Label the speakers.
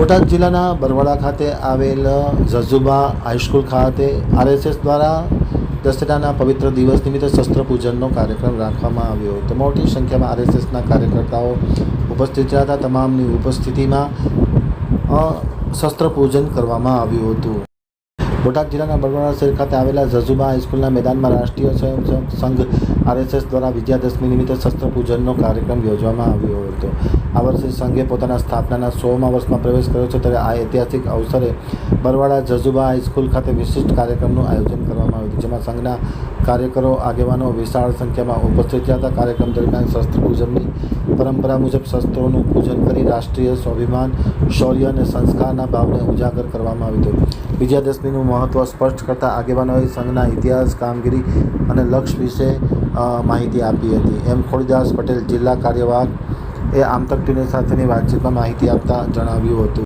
Speaker 1: બોટાદ જિલ્લાના બરવાડા ખાતે આવેલ ઝઝુબા હાઈસ્કૂલ ખાતે આરએસએસ દ્વારા દશેરાના પવિત્ર દિવસ નિમિત્તે શસ્ત્ર પૂજનનો કાર્યક્રમ રાખવામાં આવ્યો હતો. મોટી સંખ્યામાં આરએસએસના કાર્યકર્તાઓ ઉપસ્થિત રહ્યા હતા. તમામની ઉપસ્થિતિમાં શસ્ત્ર પૂજન કરવામાં આવ્યું હતું. બોટાદ જિલ્લાના બરવાડા શહેર ખાતે આવેલા ઝઝુબા હાઈસ્કૂલના મેદાનમાં રાષ્ટ્રીય સ્વયંસેવક સંઘ આરએસએસ દ્વારા વિજયાદશમી નિમિત્તે શસ્ત્ર પૂજનનો કાર્યક્રમ યોજવામાં આવ્યો હતો. આ વર્ષે સંઘે પોતાના સ્થાપનાના સોમા વર્ષમાં પ્રવેશ કર્યો છે ત્યારે આ ઐતિહાસિક અવસરે બરવાડા ઝઝુબા હાઈસ્કૂલ ખાતે વિશિષ્ટ કાર્યક્રમનું આયોજન કરવામાં આવ્યું હતું, જેમાં સંઘના કાર્યકરો, આગેવાનો વિશાળ સંખ્યામાં ઉપસ્થિત રહ્યા હતા. કાર્યક્રમ દરમિયાન શસ્ત્ર પૂજનની પરંપરા મુજબ શસ્ત્રોનું પૂજન કરી રાષ્ટ્રીય સ્વાભિમાન, શૌર્ય અને સંસ્કારના ભાવને ઉજાગર કરવામાં આવ્યું હતું. વિજયાદશમીનું મહત્ત્વ સ્પષ્ટ કરતા આગેવાનોએ સંઘના ઇતિહાસ, કામગીરી અને લક્ષ્ય વિશે માહિતી આપી હતી. એમ ખોડીદાસ પટેલ જિલ્લા કાર્યવાહક એ આમતક ટીવી સાથેની વાતચીતમાં માહિતી આપતા જણાવ્યું હતું.